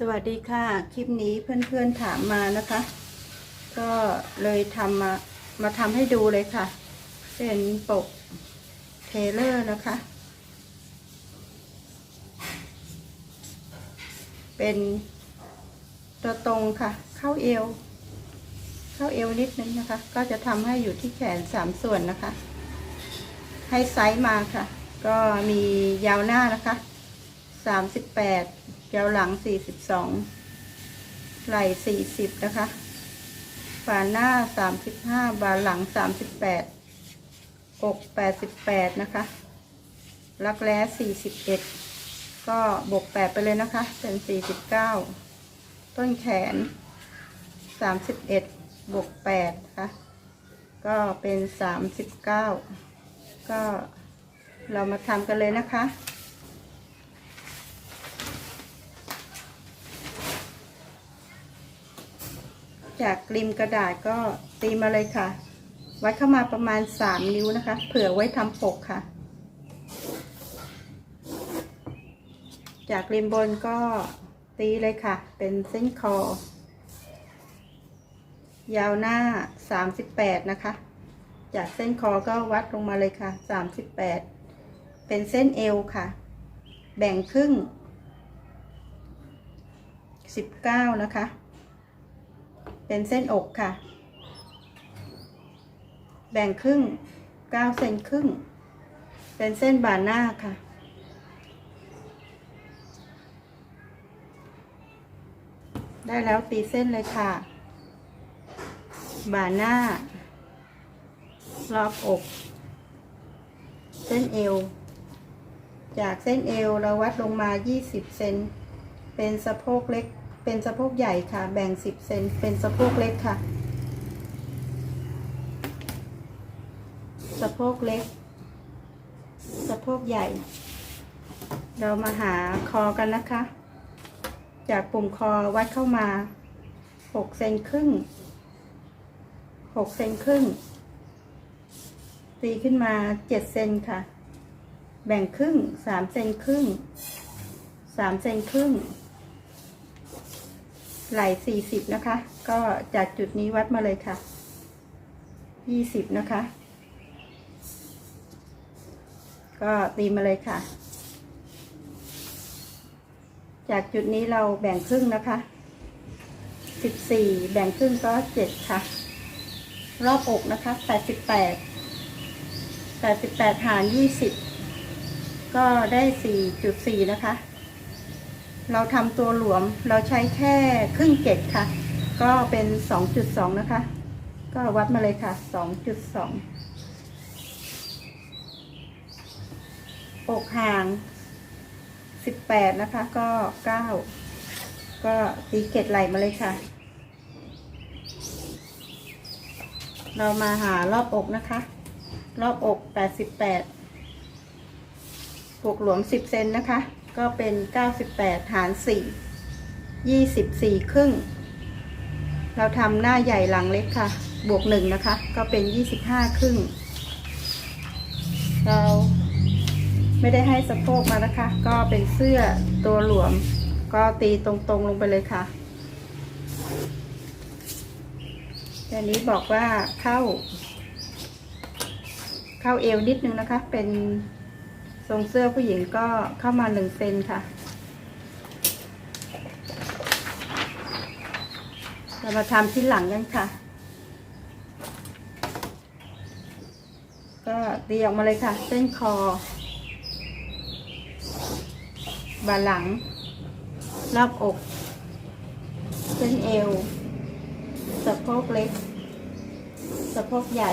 สวัสดีค่ะ คลิปนี้เพื่อนๆถามมานะคะ ก็เลยทำมามาทำให้ดูเลยค่ะ เป็นปกเทเลอร์นะคะ เป็นตัวตรงค่ะ เข้าเอว เข้าเอวนิดนึงนะคะ ก็จะทำให้อยู่ที่แขนสามส่วนนะคะ ให้ไซส์มาค่ะ ก็มียาวหน้านะคะสามสิบแปด ยาวหลังสี่สิบสองไหล่สี่สิบนะคะฝาหน้าสามสิบห้าบาหลังสามสิบแปดอกแปดสิบแปดนะคะ รักแร้สี่สิบเอ็ดก็บวกแปดไปเลยนะคะ เป็นสี่สิบเก้าต้นแขนสามสิบเอ็ดบวกแปดค่ะก็เป็นสามสิบเก้าก็เรามาทำกันเลยนะคะ จากริมกระดาษก็ตีมาเลยค่ะ วัดเข้ามาประมาณ 3 นิ้วนะคะ เผื่อไว้ทำปกค่ะ จากริมบนก็ตีเลยค่ะ เป็นเส้นคอ ยาวหน้า 38 นะคะ จากเส้นคอก็วัดลงมาเลยค่ะ 38 เป็นเส้นเอวค่ะ แบ่งครึ่ง 19 นะคะ เป็นเส้นอกค่ะ แบ่งครึ่ง9เซนครึ่ง เป็นเส้นบ่าหน้าค่ะ ได้แล้วตีเส้นเลยค่ะบ่าหน้า รอบอก เส้นเอว จากเส้นเอวเราวัดลงมา 20 เซน เป็นสะโพกเล็ก เป็นสะโพกใหญ่ค่ะ แบ่ง 10 เซน เป็นสะโพกเล็กค่ะ สะโพกเล็ก สะโพกใหญ่ เรามาหาคอกันนะคะ จากปุ่มคอวัดเข้ามา 6 เซนครึ่ง 6 เซนครึ่ง ตีขึ้นมา 7 เซนค่ะ แบ่งครึ่ง 3 เซนครึ่ง 3 เซนครึ่ง ไหล่สี่สิบนะคะ ก็จากจุดนี้วัดมาเลยค่ะยี่สิบนะคะ ก็ตีมาเลยค่ะ จากจุดนี้เราแบ่งครึ่งนะคะสิบสี่แบ่งครึ่งก็เจ็ดค่ะ รอบอกนะคะแปดสิบแปดแปดสิบแปดหารยี่สิบก็ได้สี่จุดสี่นะคะ เราทำตัวหลวมเราใช้แค่ครึ่งเกตค่ะ ก็เป็น 2.2 นะคะ ก็วัดมาเลยค่ะ 2.2 อกห่าง 18 นะคะ ก็ 9 ก็ตีเกตไหลมาเลยค่ะ เรามาหารอบอกนะคะ รอบอก 88ปกหลวม 10 เซนนะคะ ก็เป็น 98 หาร 4 24 ครึ่ง เราทำหน้าใหญ่หลังเล็กค่ะ บวก 1 นะคะ ก็เป็น 25 ครึ่ง เราไม่ได้ให้สะโพกมานะคะ ก็เป็นเสื้อตัวหลวม ก็ตีตรงๆลงไปเลยค่ะแต่นี้บอกว่าเข้า เข้าเอวนิดนึงนะคะ เป็น ทรงเสื้อผู้หญิงก็เข้ามาหนึ่งเซนค่ะ เรามาทำที่หลังกันค่ะ ก็ตีออกมาเลยค่ะ เส้นคอ บ่าหลัง รอบอก เส้นเอว สะโพกเล็ก สะโพกใหญ่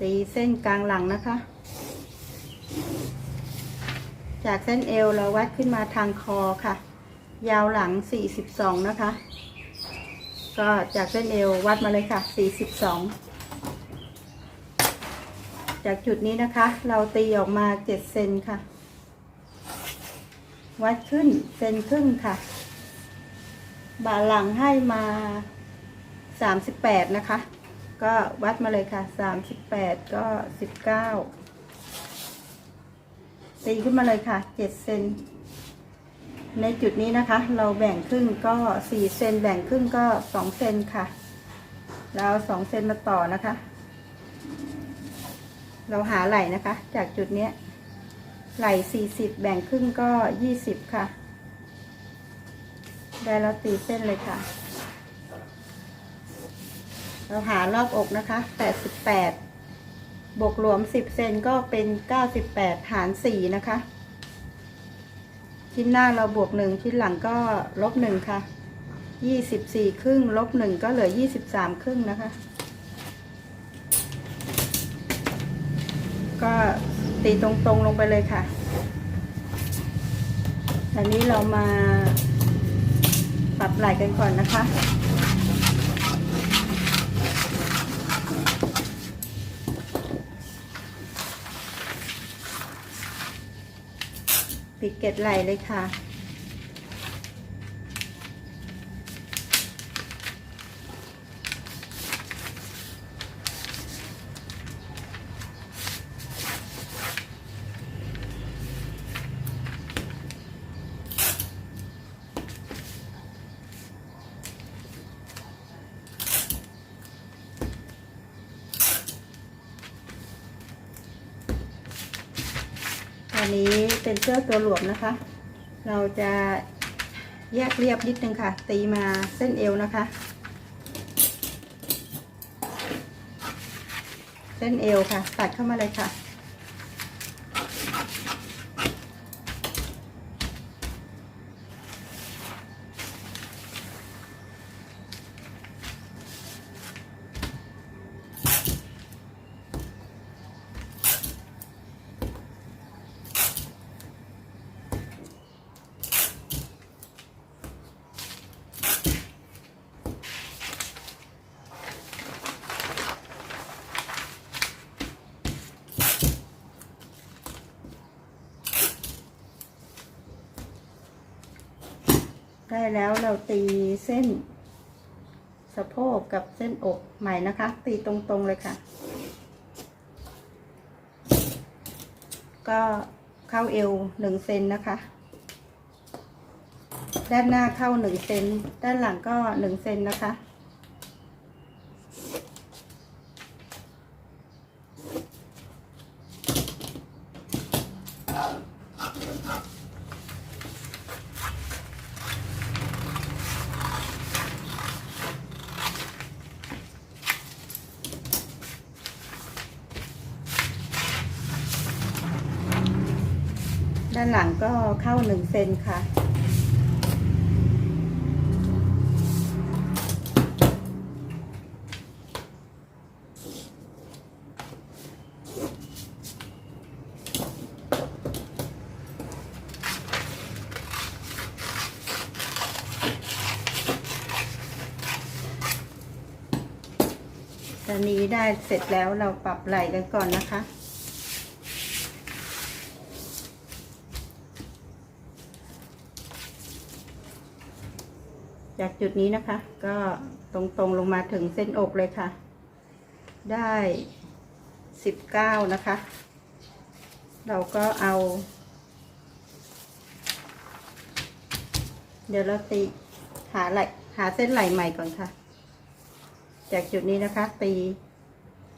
ตีเส้นกลางหลังนะคะ จากเส้นเอวเราวัดขึ้นมาทางคอค่ะ ยาวหลัง 42 นะคะ ก็จากเส้นเอววัดมาเลยค่ะ 42 จากจุดนี้นะคะ เราตีออกมา 7 เซนค่ะ วัดขึ้นเซนครึ่งค่ะ บ่าหลังให้มา 38 นะคะ ก็วัดมาเลยค่ะ 38 ก็ 19 ตีขึ้นมาเลยค่ะเจ็ดเซนในจุดนี้นะคะ เราแบ่งครึ่งก็สี่เซนแบ่งครึ่งก็สองเซนค่ะเราเอาสองเซนมาต่อนะคะ เราหาไหล่นะคะ จากจุดเนี้ยไหล่สี่สิบแบ่งครึ่งก็ยี่สิบค่ะ ได้แล้วตีเส้นเลยค่ะ เราหารอบอกนะคะแปดสิบแปด บวกรวมสิบเซนก็เป็นเก้าสิบแปดหารสี่นะคะ ชิ้นหน้าเราบวกหนึ่งชิ้นหลังก็ลบหนึ่งค่ะยี่สิบสี่ครึ่ง ลบหนึ่งก็เหลือยี่สิบสามครึ่งนะคะ ก็ตีตรงๆลงไปเลยค่ะ อันนี้เรามาปรับไหล่กันก่อนนะคะ ติ๊กเก็ตไหลเลยค่ะ อันนี้เป็นเสื้อ ตัวหลวมนะคะ เราจะแยกเรียบนิดนึงค่ะ ตีมาเส้นเอวนะคะ เส้นเอวค่ะตัดเข้ามาเลยค่ะ ได้ แล้วเราตีเส้น สะโพกกับเส้นอกใหม่นะคะ ตีตรงๆเลยค่ะ ก็เข้าเอวหนึ่งเซนนะคะ ด้านหน้าเข้าหนึ่งเซนด้านหลังก็หนึ่งเซนนะคะ เข้าหนึ่งเซนค่ะ ตอนนี้ได้เสร็จแล้วเราปรับไหล่กันก่อนนะคะ จากจุดนี้นะคะ ก็ตรงๆลงมาถึงเส้นอกเลยค่ะ ได้สิบเก้านะคะ เราก็เอา เดี๋ยวเราตีหาไหลหาเส้นไหลใหม่ก่อนค่ะ จากจุดนี้นะคะ ตี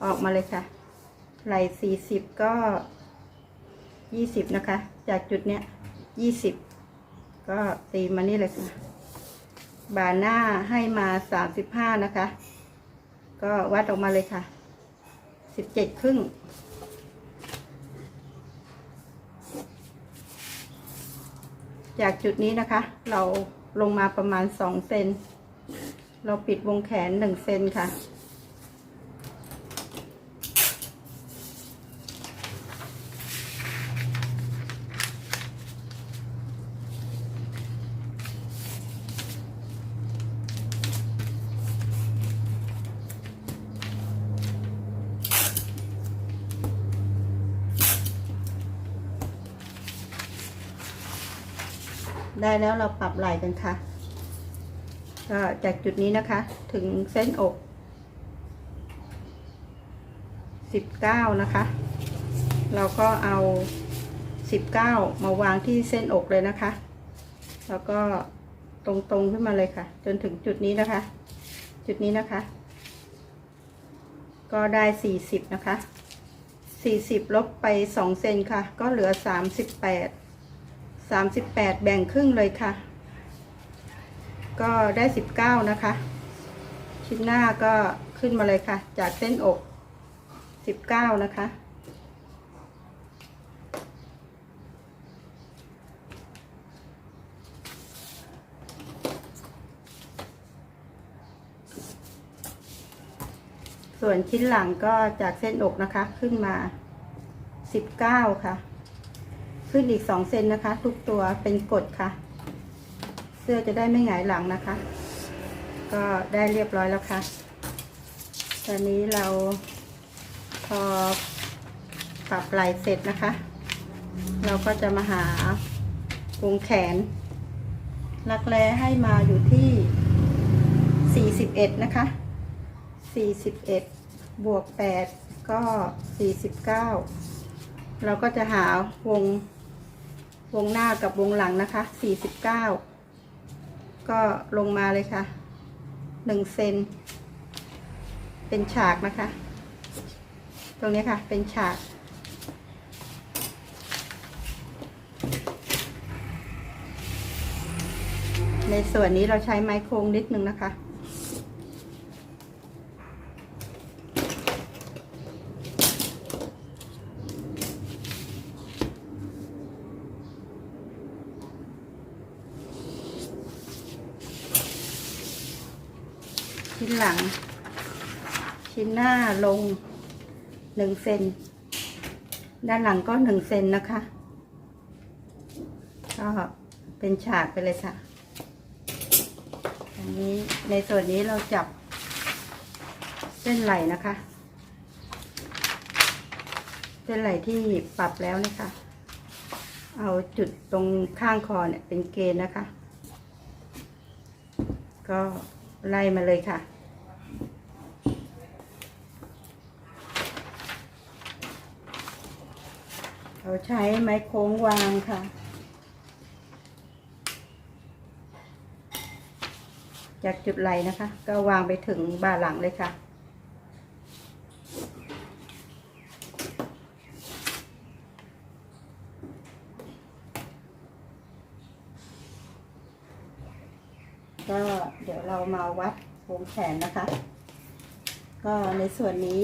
ออกมาเลยค่ะ ไหลสี่สิบก็ยี่สิบนะคะ จากจุดเนี้ยยี่สิบก็ตีมานี่เลยค่ะ บาหน้าให้มาสามสิบห้านะคะ ก็วัดออกมาเลยค่ะสิบเจ็ดครึ่งจากจุดนี้นะคะ เราลงมาประมาณสองเซนเราปิดวงแขนหนึ่งเซนค่ะ แล้วเราปรับไหล่กันค่ะก็จากจุดนี้นะคะ ถึงเส้นอกสิบเก้านะคะ เราก็เอาสิบเก้ามาวางที่เส้นอกเลยนะคะ แล้วก็ตรงๆขึ้นมาเลยค่ะ จนถึงจุดนี้นะคะ จุดนี้นะคะ ก็ได้สี่สิบนะคะสี่สิบลบไปสองเซนค่ะ ก็เหลือสามสิบแปดสามสิบแปดแบ่งครึ่งเลยค่ะ ก็ได้สิบเก้านะคะ ชิ้นหน้าก็ขึ้นมาเลยค่ะ จากเส้นอกสิบเก้านะคะส่วนชิ้นหลังก็จากเส้นอกนะคะขึ้นมาสิบเก้าค่ะ ขึ้นอีกสองเซนนะคะ ทุกตัวเป็นกดค่ะ เสื้อจะได้ไม่หงายหลังนะคะ ก็ได้เรียบร้อยแล้วค่ะ ตอนนี้เราพอปรับไหล่เสร็จนะคะ เราก็จะมาหาวงแขนรักแร้ให้มาอยู่ที่ 41 นะคะ 41 บวก 8 ก็ 49 เราก็จะหาวง วงหน้ากับวงหลังนะคะ 49 ก็ลงมาเลยค่ะ 1 เซน เป็นฉากนะคะ ตรงนี้ค่ะ เป็นฉาก ในส่วนนี้เราใช้ไม้โค้งนิดนึงนะคะ ชิ้นหลัง ชิ้น หน้าลงหนึ่งเซนด้านหลังก็หนึ่งเซนนะคะ ก็เป็นฉากไปเลยค่ะ อันนี้ในส่วนนี้เราจับเส้นไหลนะคะ เส้นไหลที่ปรับแล้วนะคะ เอาจุดตรงข้างคอเนี่ยเป็นเกณฑ์นะคะ ก็ไล่มาเลยค่ะ เรา ใช้ไม้โค้งวางค่ะ จากจุดไหลนะคะ ก็วางไปถึงบ่าหลังเลยค่ะ ก็เดี๋ยวเรามาวัดวงแขนนะคะ ก็ในส่วนนี้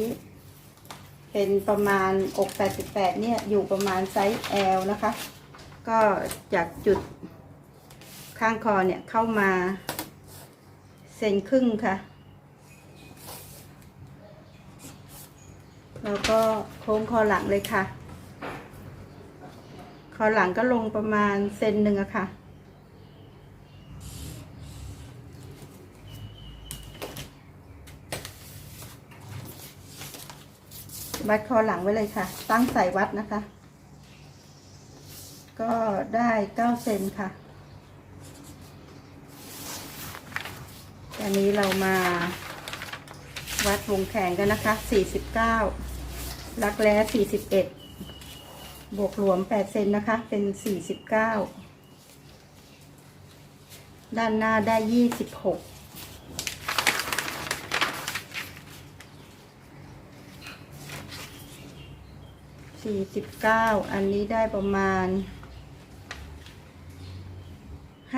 เป็นประมาณอก 88 เนี่ย อยู่ประมาณไซส์ L นะคะ ก็จากจุดข้างคอเนี่ยเข้ามาเซนครึ่งค่ะ แล้วก็โค้งคอหลังเลยค่ะ คอหลังก็ลงประมาณเซนหนึ่งอะค่ะ วัดคอหลังไว้เลยค่ะ ตั้งใส่วัดนะคะ ก็ได้เก้าเซนค่ะอันนี้เรามาวัดวงแขนกันนะคะ 49 รักแร้41 บวกรวม 8 เซนนะคะ เป็น 49 ด้านหน้าได้ 26 49อันนี้ได้ประมาณ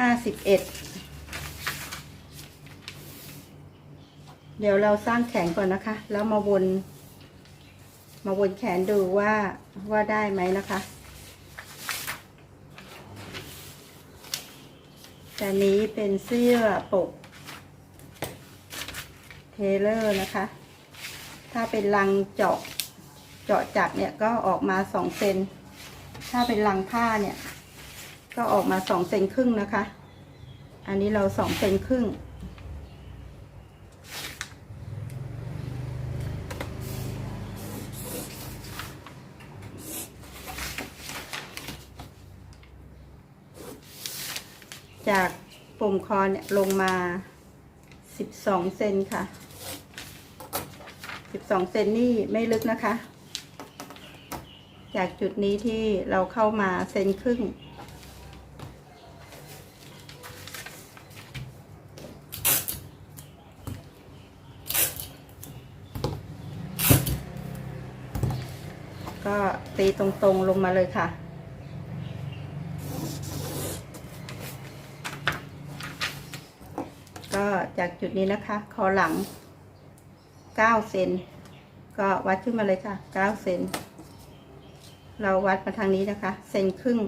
51เดี๋ยวเราสร้างแขนก่อนนะคะ แล้วมาวน มาวนแขนดูว่าว่าได้ไหมนะคะ แต่นี้เป็นเสื้อปก เทเลอร์นะคะ ถ้าเป็นลังเจาะ เจาะจักเนี่ยก็ออกมาสองเซนถ้าเป็นลังผ้าเนี่ย ก็ออกมาสองเซนครึ่งนะคะ อันนี้เราสองเซนครึ่ง จากปุ่มคอเนี่ยลงมา12เซนค่ะ12เซนนี่ไม่ลึกนะคะ จากจุดนี้ที่เราเข้ามาเซนครึ่ง ก็ตีตรงๆลงมาเลยค่ะก็จากจุดนี้นะคะ คอหลัง 9 เซน ก็วัดขึ้นมาเลยค่ะ 9 เซน เราวัดมาทางนี้นะคะ เซนครึ่ง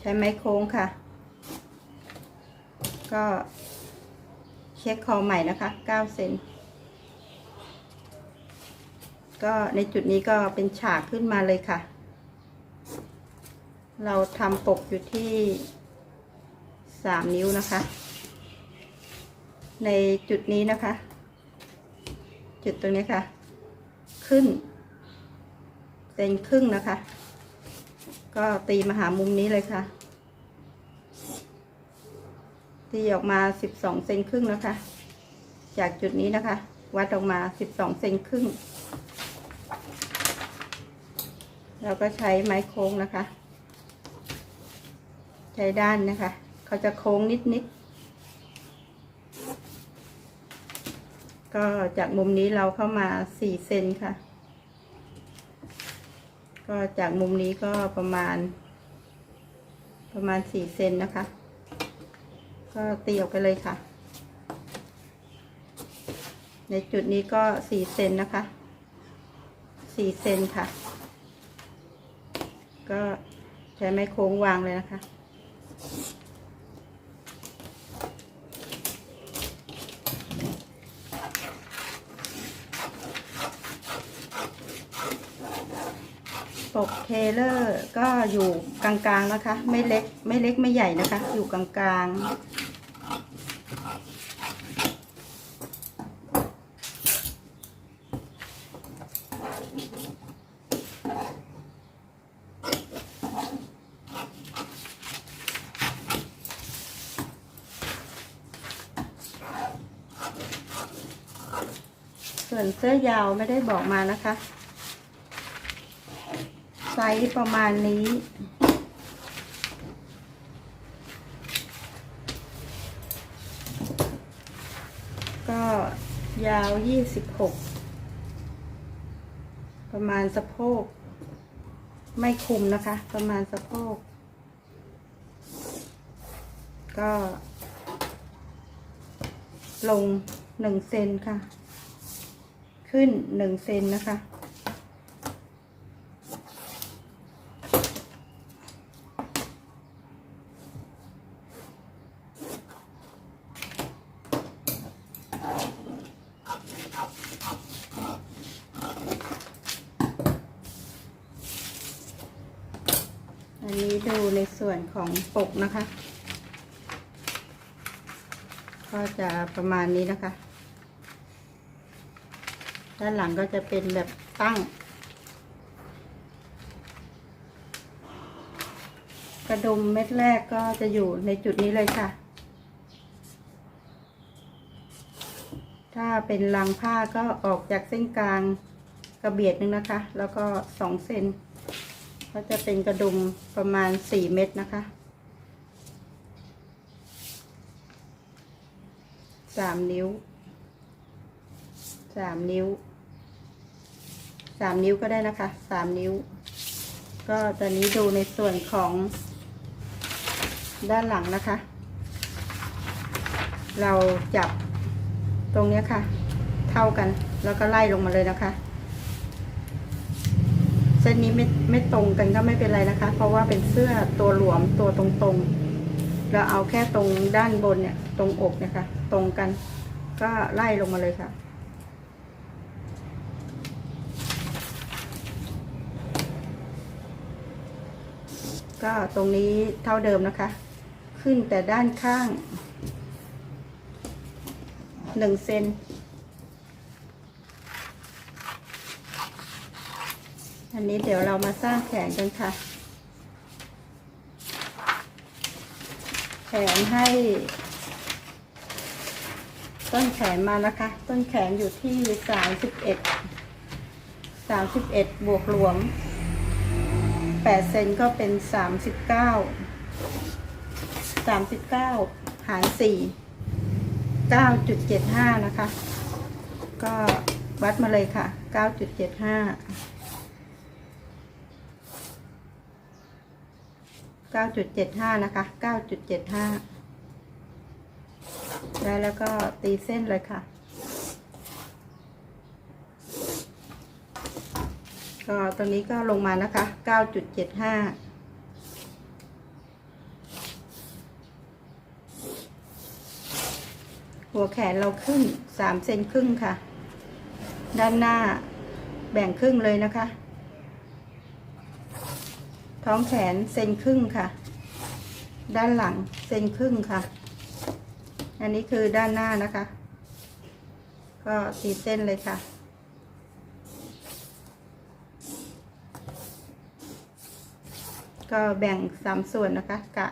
ใช้ไม้โค้งค่ะ ก็เช็คคอใหม่นะคะ9เซนก็ในจุดนี้ก็เป็นฉากขึ้นมาเลยค่ะ เราทำปกอยู่ที่ 3 นิ้วนะคะ ในจุดนี้นะคะ จุดตรงนี้ค่ะ ขึ้นเซนครึ่งนะคะ ก็ตีมาหามุมนี้เลยค่ะ ตีออกมา12เซนครึ่งนะคะ จากจุดนี้นะคะ วัดออกมา12เซนครึ่งเราก็ใช้ไม้โค้งนะคะ ใช้ด้านนะคะ เขาจะโค้งนิดๆ ก็จากมุมนี้เราเข้ามา4เซนค่ะ ก็จากมุมนี้ก็ประมาณ ประมาณ4เซนนะคะ ก็ตีออกไปเลยค่ะ ในจุดนี้ก็4เซนนะคะ4เซนค่ะ ก็ใช้ไม้โค้งวางเลยนะคะ ปกเทเลอร์ก็อยู่กลางๆนะคะ ไม่เล็กไม่เล็กไม่ใหญ่นะคะ อยู่กลางๆ ส่วนเสื้อยาวไม่ได้บอกมานะคะ ส์ประมาณนี้ ก็ยาวยี่สิบหกประมาณสะโพก ไม่คุมนะคะ ประมาณสะโพก ก็ ลงหนึ่งเซนค่ะ ขึ้นหนึ่งเซนนะคะ อันนี้ ดูในส่วนของปกนะคะ ก็จะประมาณนี้นะคะ ด้านหลังก็จะเป็นแบบตั้ง กระดุมเม็ดแรกก็จะอยู่ในจุดนี้เลยค่ะ ถ้าเป็นลังผ้าก็ออกจากเส้นกลางกระเบียดนึงนะคะ แล้วก็สองเซน ก็จะเป็นกระดุมประมาณสี่เม็ดนะคะสามนิ้วสามนิ้วสามนิ้วก็ได้นะคะสามนิ้ว ก็ตอนนี้ดูในส่วนของด้านหลังนะคะ เราจับตรงนี้ค่ะ เท่ากันแล้วก็ไล่ลงมาเลยนะคะ เส้นนี้ไม่ไม่ตรงกันก็ไม่เป็นไรนะคะ เพราะว่าเป็นเสื้อตัวหลวมตัวตรงๆ เราเอาแค่ตรงด้านบนเนี่ย ตรงอกเนี่ยค่ะ ตรงกัน ก็ไล่ลงมาเลยค่ะก็ตรงนี้เท่าเดิมนะคะ ขึ้นแต่ด้านข้างหนึ่งเซน อันนี้เดี๋ยวเรามาสร้างแขนกันค่ะ แขนให้ ต้นแขนมานะคะ ต้นแขนอยู่ที่สามสิบเอ็ดสามสิบเอ็ดบวกรวมแปดเซนก็เป็นสามสิบเก้าสามสิบเก้าหารสี่9.75นะคะ ก็วัดมาเลยค่ะ9.75 9.75 นะคะ 9.75ได้แล้วก็ตีเส้นเลยค่ะ ก็ตรงนี้ก็ลงมานะคะ 9.75หัวแขนเราครึ่ง3เซนครึ่งค่ะ ด้านหน้าแบ่งครึ่งเลยนะคะ ท้องแขนเซนครึ่งค่ะ ด้านหลังเซนครึ่งค่ะ อันนี้คือด้านหน้านะคะ ก็ตีเส้นเลยค่ะก็แบ่งสามส่วนนะคะ กะ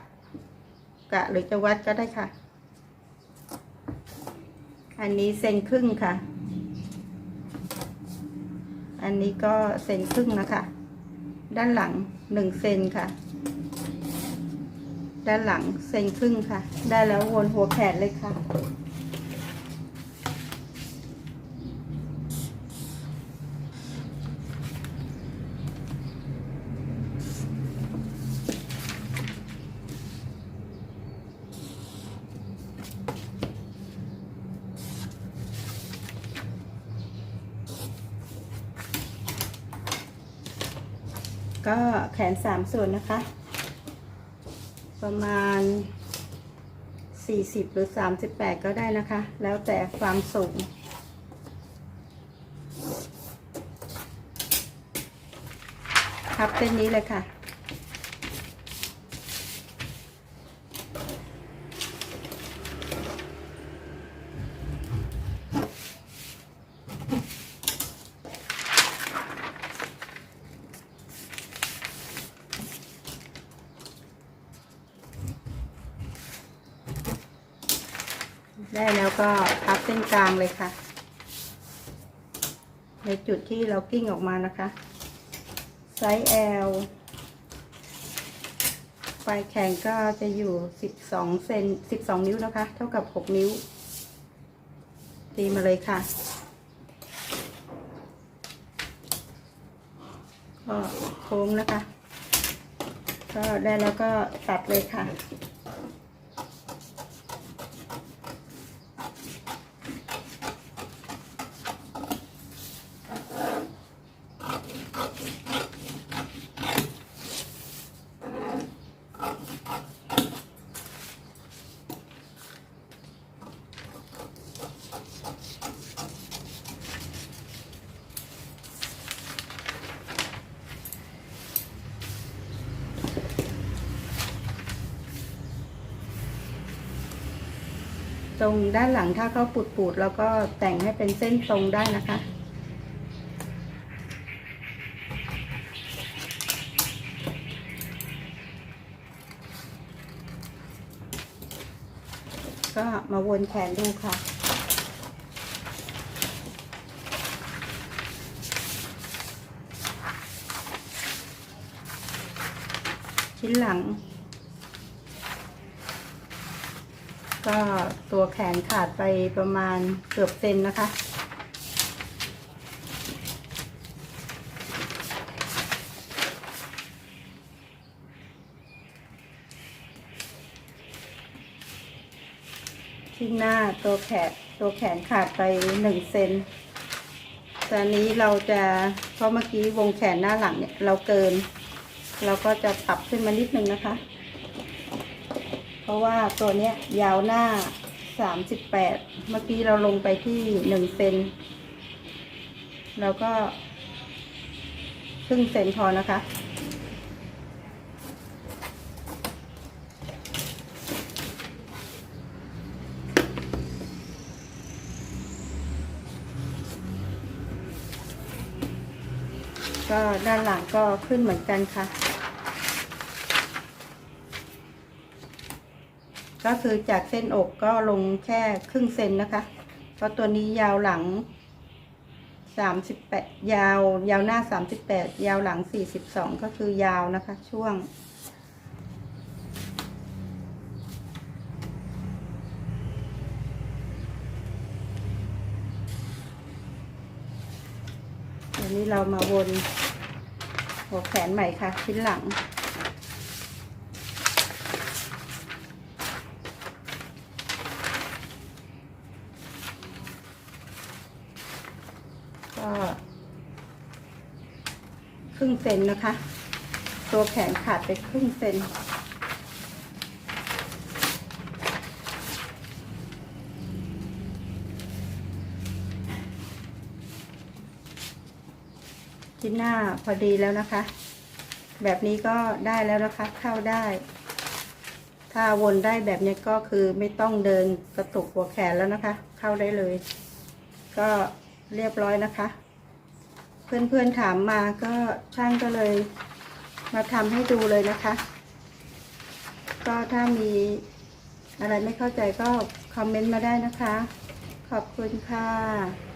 กะหรือจะวัดก็ได้ค่ะ อันนี้เซนครึ่งค่ะ อันนี้ก็เซนครึ่งนะคะ ด้านหลัง หนึ่งเซนค่ะ ด้านหลังเซนครึ่งค่ะ ได้แล้ววนหัวแขนเลยค่ะ ก็แขน ส่วนนะคะ ประมาณ 40 หรือ 38 ก็ได้นะคะ แล้วแต่ความสูงทับเส้นนี้เลยค่ะ ได้ แล้วก็พับเส้นกลางเลยค่ะ ในจุดที่เรากิ้งออกมานะคะ ไซส์ L ปลายแขนก็จะอยู่ 12 เซน 12 นิ้วนะคะ เท่ากับ 6 นิ้ว ตีมาเลยค่ะ ก็โค้งนะคะ ก็ได้แล้วก็ตัดเลยค่ะ ตรงด้านหลังถ้าเขาปูดปูดๆแล้วก็แต่งให้เป็นเส้นตรงได้นะคะ ก็มาวนแขนดูค่ะชิ้นหลัง ก็ตัวแขนขาดไปประมาณเกือบเซนนะคะ ที่หน้าตัวแขนตัวแขนขาดไปหนึ่งเซนตอนนี้เราจะเพราะเมื่อกี้วงแขนหน้าหลังเนี่ยเราเกิน เราก็จะปรับขึ้นมานิดนึงนะคะ เพราะว่าตัวเนี้ยยาวหน้าสามสิบแปดเมื่อกี้เราลงไปที่หนึ่งเซนแล้วก็ครึ่งเซนพอนะคะ ก็ด้านหลังก็ขึ้นเหมือนกันค่ะ ก็คือจากเส้นอกก็ลงแค่ครึ่งเซนนะคะ เพราะตัวนี้ยาวหลังสามสิบแปดยาวยาวหน้าสามสิบแปดยาวหลังสี่สิบสองก็คือยาวนะคะ ช่วง ตันนี้เรามาวนหัวแขนใหม่ค่ะชิ้นหลัง ก็ครึ่งเซนนะคะ ตัวแขนขาดไปครึ่งเซนชิ้นหน้าพอดีแล้วนะคะ แบบนี้ก็ได้แล้วนะคะ เข้าได้ ถ้าวนได้แบบนี้ก็คือไม่ต้องเดินกระตุกหัวแขนแล้วนะคะ เข้าได้เลย ก็ เรียบร้อยนะคะ เพื่อนๆถามมาก็ช่างก็เลยมาทำให้ดูเลยนะคะ ก็ถ้ามีอะไรไม่เข้าใจก็คอมเมนต์มาได้นะคะ ขอบคุณค่ะ